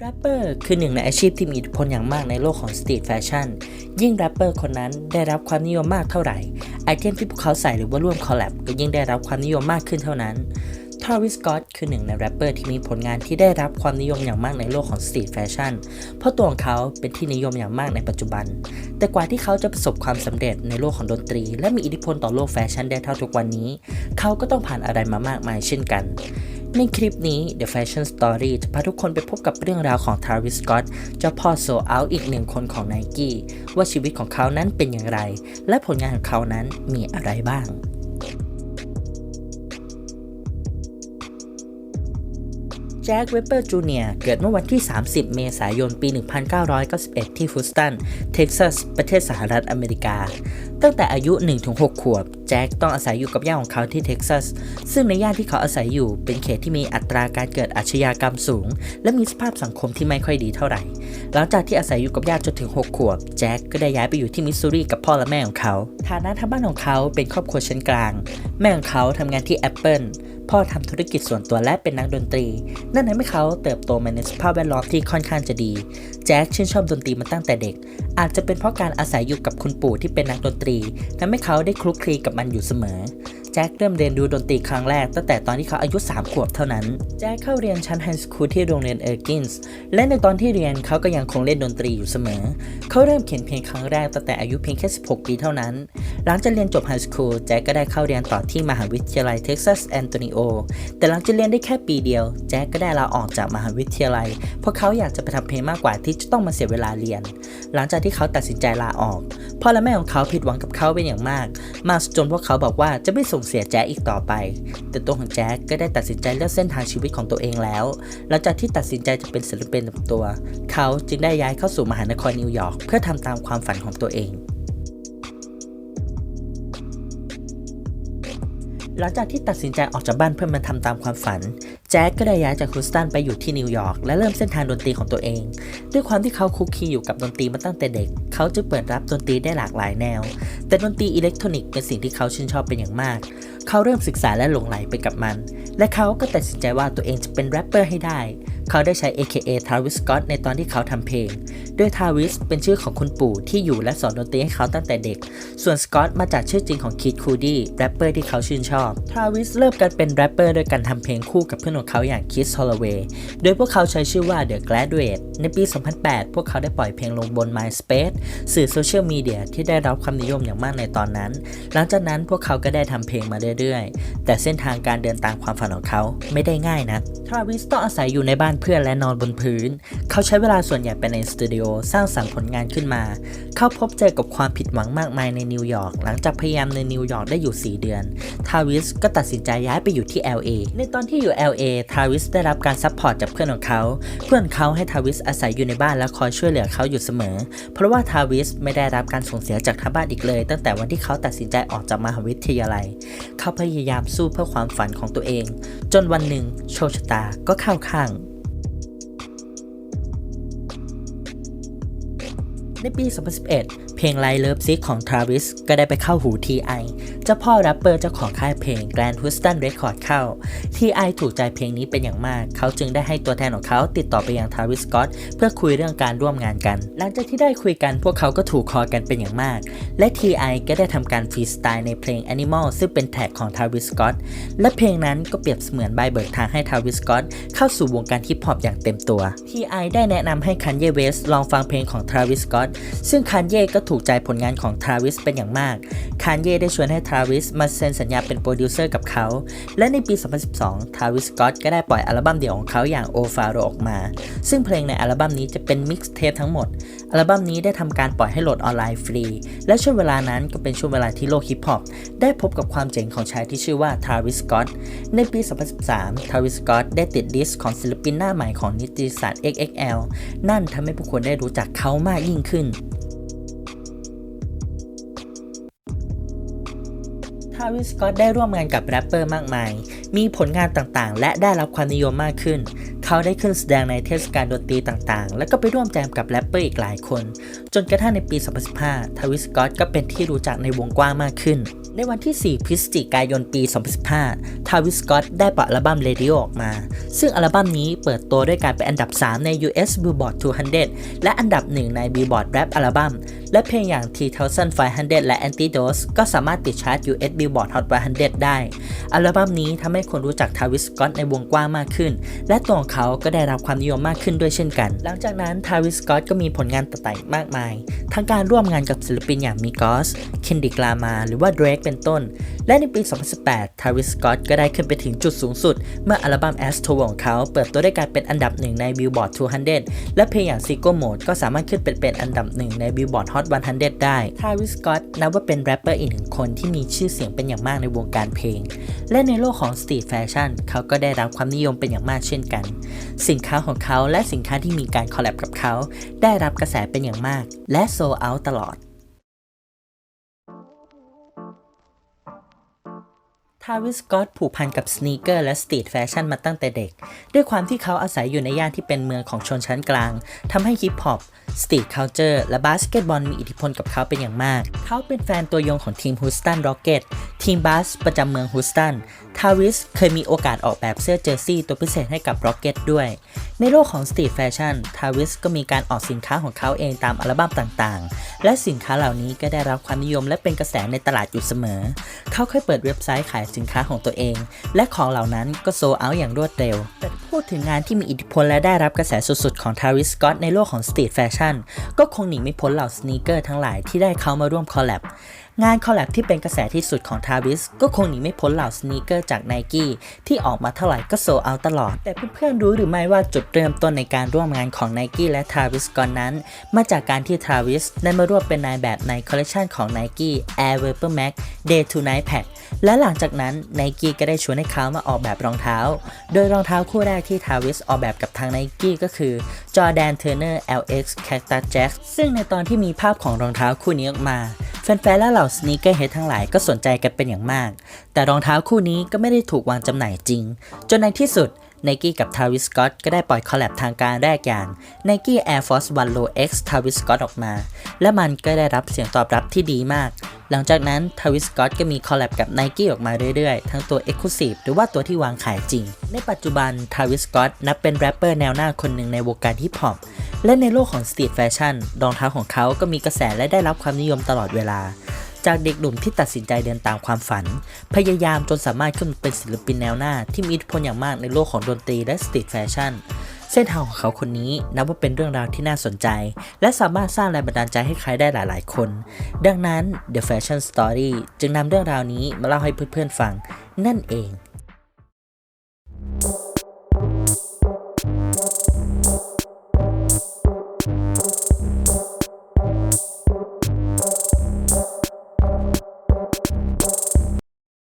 แรปเปอร์คือหนึ่งในอาชีพที่มีอิทธิพลอย่างมากในโลกของสตรีทแฟชั่น ยิ่งแรปเปอร์คนนั้นได้รับความนิยมมากเท่าไหร่ ไอเทมที่พวกเขาใส่หรือว่าร่วมคอลแลบก็ยิ่งได้รับความนิยมมากขึ้นเท่านั้นทาวิส Scott คือหนึ่งในแรปเปอร์ที่มีผลงานที่ได้รับความนิยมอย่างมากในโลกของสตรีทแฟชั่น เพราะตัวของเขาเป็นที่นิยมอย่างมากในปัจจุบัน แต่กว่าที่เขาจะประสบความสำเร็จในโลกของดนตรี และมีอิทธิพลต่อโลกแฟชั่นได้เท่าทุกวันนี้ เขาก็ต้องผ่านอะไรมามากมายเช่นกัน ในคลิปนี้ The Fashion Story จะพาทุกคนไปพบกับเรื่องราวของ Travis Scott เจ้าพ่อโซเอาอีกหนึ่งคนของ Nike ว่าชีวิตของเขานั้นเป็นอย่างไร และผลงานของเขานั้นมีอะไรบ้างแจ็คเวเปอร์จูเนียร์เกิดเมื่อวันที่ 30 เมษายน ปี 1991 ที่ฟูสตัน เท็กซัส ประเทศสหรัฐอเมริกา ตั้งแต่อายุ 1-6 ขวบ แจ็คต้องอาศัยอยู่กับย่าของเขาที่เท็กซัส ซึ่งในย่านที่เขาอาศัยอยู่เป็นเขตที่มีอัตราการเกิดอาชญากรรมสูง และมีสภาพสังคมที่ไม่ค่อยดีเท่าไหร่ หลังจากที่อาศัยอยู่กับญาติจนถึง 6 ขวบ แจ็คก็ได้ย้ายไปอยู่ที่มิสซูรีกับพ่อและแม่ของเขา ฐานะทางบ้านของเขาเป็นครอบครัวชั้นกลาง แม่ของเขาทำงานที่ Apple พ่อทำธุรกิจส่วนตัวและเป็นนักดนตรี นั่นทำให้เขาเติบโตมาในสภาพแวดล้อมที่ค่อนข้างจะดี แจ็คชื่นชอบดนตรีมาตั้งแต่เด็ก อาจจะเป็นเพราะการอาศัยอยู่กับคุณปู่ที่เป็นนักดนตรีทำให้เขาได้คลุกคลีกับมันอยู่เสมอแจ็คเริ่มเรียนดูดนตรีครั้งแรกตั้งแต่ตอนที่เขาอายุ 3 ขวบเท่านั้น แจ็คเข้าเรียนชั้นไฮสคูลที่โรงเรียนเออร์กินส์ และในตอนที่เรียนเขาก็ยังคงเล่นดนตรีอยู่เสมอ เขาเริ่มเขียนเพลงครั้งแรกตั้งแต่อายุเพียงแค่ 16 ปีเท่านั้น หลังจากเรียนจบไฮสคูลแจ็คก็ได้เข้าเรียนต่อที่มหาวิทยาลัยเท็กซัสแอนโตนิโอ แต่หลังจากเรียนได้แค่ปีเดียว แจ็คก็ได้ลาออกจากมหาวิทยาลัย เพราะเขาอยากจะไปทำเพลงมากกว่าที่จะต้องมาเสียเวลาเรียน หลังจากที่เขาตัดสินใจลาออก พ่อและแม่ของเขาผิดหวังกับเขาเป็นอย่างมาก มากจนพวกเขาบอกว่าจะไม่ส่งเสียแจ็คอีกต่อไป แต่ตัวของแจ็คก็ได้ตัดสินใจเลือกเส้นทางชีวิตของตัวเองแล้ว หลังจากที่ตัดสินใจจะเป็นศิลปินตัว เขาจึงได้ย้ายเข้าสู่มหานครนิวยอร์กเพื่อทำตามความฝันของตัวเองหลังจากที่ตัดสินใจออกจากบ้านเพื่อมาทำตามความฝัน แจ็คก็ได้ย้ายจากฮูสตันไปอยู่ที่นิวยอร์กและเริ่มเส้นทางดนตรีของตัวเอง ด้วยความที่เขาคุกคีอยู่กับดนตรีมาตั้งแต่เด็ก เขาจะเปิดรับดนตรีได้หลากหลายแนว แต่ดนตรีอิเล็กทรอนิกส์เป็นสิ่งที่เขาชื่นชอบเป็นอย่างมาก เขาเริ่มศึกษาและหลงไหลไปกับมัน และเขาก็ตัดสินใจว่าตัวเองจะเป็นแรปเปอร์ให้ได้ เขาได้ใช้ AKA Travis Scott ในตอนที่เขาทำเพลง โดย Travis เป็นชื่อของคุณปู่ที่อยู่และสอนดนตรีให้เขาตั้งแต่เด็ก ส่วน Scott มาจากชื่อจริงของ Kid Cudi แรปเปอร์ที่เขาชื่นชอบ Travis เริ่มการเป็นแรปเปอร์โดยการทำเพลงคู่กับเพื่อนของเขาอย่าง Kiss Holloway โดยพวกเขาใช้ชื่อว่า The Graduate ในปี 2008 พวกเขาได้ปล่อยเพลงลงบน MySpace สื่อโซเชียลมีเดียที่ได้รับความนิยมอย่างมากในตอนนั้น หลังจากนั้นพวกเขาก็ได้ทำเพลงมาเรื่อยๆ แต่เส้นทางการเดินตามความฝันของเขาไม่ได้ง่ายนะทราวิสต้องอาศัยอยู่ในบ้านเพื่อนและนอนบนพื้น เขาใช้เวลาส่วนใหญ่ไปในสตูดิโอสร้างสรรค์ผลงานขึ้นมา เขาพบเจอกับความผิดหวังมากมายในนิวยอร์กหลังจากพยายามในนิวยอร์กได้อยู่ 4 เดือน ทาวิสก็ตัดสินใจย้ายไปอยู่ที่ LA ในตอนที่อยู่ LA ทาวิสได้รับการซัพพอร์ตจากเพื่อนของเขา เพื่อนเขาให้ทาวิสอาศัยอยู่ในบ้านและคอยช่วยเหลือเขาอยู่เสมอ เพราะว่าทาวิสไม่ได้รับการส่งเสียจากทางบ้านอีกเลย ตั้งแต่วันที่เขาตัดสินใจออกจากมหาวิทยาลัย เขาพยายามสู้เพื่อความฝันของตัวเอง จนวันหนึ่งโชคชะตาก็เข้าข้าง ในปี 2011 เพลงไลเลิฟซิกของ Travis ก็ได้ไปเข้าหู T.I. เจ้าพ่อแรปเปอร์เจ้าของค่ายเพลง Grand Houston Record เข้า T.I. ถูกใจเพลงนี้เป็นอย่างมาก เขาจึงได้ให้ตัวแทนของเขาติดต่อไปยัง Travis Scott เพื่อคุยเรื่องการร่วมงานกัน หลังจากที่ได้คุยกันพวกเขาก็ถูกคอกันเป็นอย่างมาก และ T.I. ก็ได้ทำการฟรีสไตล์ในเพลง Animal ซึ่งเป็นแท็กของ Travis Scott และเพลงนั้นก็เปรียบเสมือนใบเบิกทางให้ Travis Scott เข้าสู่วงการฮิปฮอปอย่างเต็มตัว T.I. ได้แนะนำให้ Kanye West ลองฟังเพลงของ Travis Scott ซึ่ง Kanye ก็ถูกใจผลงานของ Travis เป็นอย่างมาก Kanye ได้ชวนให้ Travis มาเซ็นสัญญาเป็นโปรดิวเซอร์กับเขา และในปี 2012 Travis Scott ก็ได้ปล่อยอัลบั้มเดี่ยวของเขาอย่าง O Faro ออกมา ซึ่งเพลงในอัลบั้มนี้จะเป็นมิกซ์เทปทั้งหมด อัลบั้มนี้ได้ทำการปล่อยให้โหลดออนไลน์ฟรี และช่วงเวลานั้นก็เป็นช่วงเวลาที่โลกฮิปฮอปได้พบกับความเจ๋งของชายที่ชื่อว่า Travis Scott ในปี 2013 Travis Scott ได้ติดดิสก์ของศิลปินหน้าใหม่ของนิตยสาร XXL นั่นทำให้ผู้คนได้รู้จักเขามากยิ่งขึ้นทาวิสสกอตได้ร่วมงานกับแรปเปอร์มากมาย มีผลงานต่างๆ และได้รับความนิยมมากขึ้น เขาได้ขึ้นแสดงในเทศกาลดนตรีต่างๆ แล้วก็ไปร่วมแจมกับแรปเปอร์อีกหลายคน จนกระทั่งในปี 2015ทาวิสกอตก็เป็นที่รู้จักในวงกว้างมากขึ้น ในวันที่ 4 พฤศจิกายนปี 2015ทาวิสกอตได้ปล่อยอัลบั้ม Radio ออกมา ซึ่งอัลบั้มนี้เปิดตัวด้วยการเป็นอันดับ 3 ใน US Billboard 200 และอันดับ 1 ใน Billboard Rap Album และเพลงอย่าง T1500 และ Antidote ก็สามารถติดชาร์ต US Billboard Hot 100 ได้ อัลบั้มนี้ทำให้คนรู้จักทาวิสกอตในวงกว้างมากขึ้น และตัวของเขาก็ได้รับความนิยมมากขึ้นด้วยเช่นกัน หลังจากนั้นทาวิสสกอตก็มีผลงานต่างๆมากมาย ทั้งการร่วมงานกับศิลปินอย่างมิกอส เคนดิกลามา หรือว่าเดรกเป็นต้น และในปี 2018ทาวิสสกอตก็ได้ขึ้นไปถึงจุดสูงสุด เมื่ออัลบั้ม a s t o ของเขา เปิดตัวด้วยการเป็นอันดับหนึ่งใน Billboard 200 และเพลงอย่าง s i g o Mode ก็สามารถขึ้นเป็นเป็นอันดับหนึ่งใน Billboard Hot 100 ได้ทาวิสสกอตนับว่าเป็นแรปเปอร์อีกหนึ่งคนที่มีชื่อเสียงเป็นอย่างมากในวงการเพลง และในโลกของสตรีทแฟชั่นเขาก็ได้รับความนิยมเป็นอย่างมากเช่นกัน สินค้าของเขาและสินค้าที่มีการคอลแลบกับเขา ได้รับกระแสเป็นอย่างมาก และโซเอาตลอด ทาวิสกอตผูกพันกับสเนคเกอร์และสตรีทแฟชั่นมาตั้งแต่เด็ก ด้วยความที่เขาอาศัยอยู่ในย่านที่เป็นเมืองของชนชั้นกลางทำให้ฮิปฮอปสตรีทเคาน์เตอร์และบาสเกตบอลมีอิทธิพลกับเขาเป็นอย่างมาก เขาเป็นแฟนตัวยงของทีมฮูสตันร็อกเก็ต ทีมบาสประจำเมืองฮูสตัน ทาวิสเคยมีโอกาสออกแบบเสื้อเจอร์ซี่ตัวพิเศษให้กับร็อกเก็ตด้วย ในโลกของสตรีทแฟชั่น ทาวิสก็มีการออกสินค้าของเขาเองตามอัลบั้มต่างๆ และสินค้าเหล่านี้ก็ได้รับความนิยมและเป็นกระแสในตลาดอยู่เสมอ เขาเคยเปิดเว็บไซต์ขายสินค้าของตัวเอง และของเหล่านั้นก็โซเอาอย่างรวดเร็ว พูดถึงงานที่มีอิทธิพลและได้รับกระแสสุดๆ ของทาวิสกอตในโลกของสตรีทแฟชั่นก็คงหนีไม่พ้นเหล่าสเนีกเกอร์ทั้งหลายที่ได้เข้ามาร่วมคอลแลบงานคอลแลบที่เป็นกระแสที่สุดของทาวิสก็คงหนีไม่พ้นเหล่าสเนีกเกอร์จากไนกี้ที่ออกมาเท่าไหร่ก็โซเอาตลอด แต่เพื่อนๆรู้หรือไม่ว่าจุดเริ่มต้นในการร่วมงานของไนกี้และทาวิสก่อนนั้น มาจากการที่ทาวิสได้มาร่วมเป็นนายแบบในคอลเลคชันของ Nike Air Vapor Max Day to Night Pack และหลังจากนั้นไนกี้ก็ได้ชวนให้เขามาออกแบบรองเท้า โดยรองเท้าคู่แรกที่ทาวิสออกแบบกับทางไนกี้ก็คือ Jordan Turner LX Cactus Jack ซึ่งในตอนที่มีภาพของรองเท้าคู่นี้ออกมา แฟนๆและเหล่าสนีกเกอร์เฮดทั้งหลายก็สนใจกันเป็นอย่างมาก แต่รองเท้าคู่นี้ก็ไม่ได้ถูกวางจำหน่ายจริง จนในที่สุด Nike กับ Travis Scott ก็ได้ปล่อยคอลแลบทางการแรกอย่าง Nike Air Force One Low X Travis Scott ออกมา และมันก็ได้รับเสียงตอบรับที่ดีมาก หลังจากนั้น Travis Scott ก็มีคอลแลบกับ Nike ออกมาเรื่อยๆ ทั้งตัว Exclusive หรือว่าตัวที่วางขายจริง ในปัจจุบัน Travis Scott นับเป็นแรปเปอร์แนวหน้าคนหนึ่งในวงการฮิปฮอปและในโลกของสตรีทแฟชั่นรองเท้าของเขาก็มีกระแสและได้รับความนิยมตลอดเวลา จากเด็กหนุ่มที่ตัดสินใจเดินตามความฝัน พยายามจนสามารถขึ้นเป็นศิลปินแนวหน้าที่มีอิทธิพลอย่างมากในโลกของดนตรีและสตรีทแฟชั่น เส้นทางของเขาคนนี้นับว่าเป็นเรื่องราวที่น่าสนใจ และสามารถสร้างแรงบันดาลใจให้ใครได้หลาย ๆ คน ดังนั้น The Fashion Story จึงนำเรื่องราวนี้มาเล่าให้เพื่อน ๆ ฟังนั่นเอง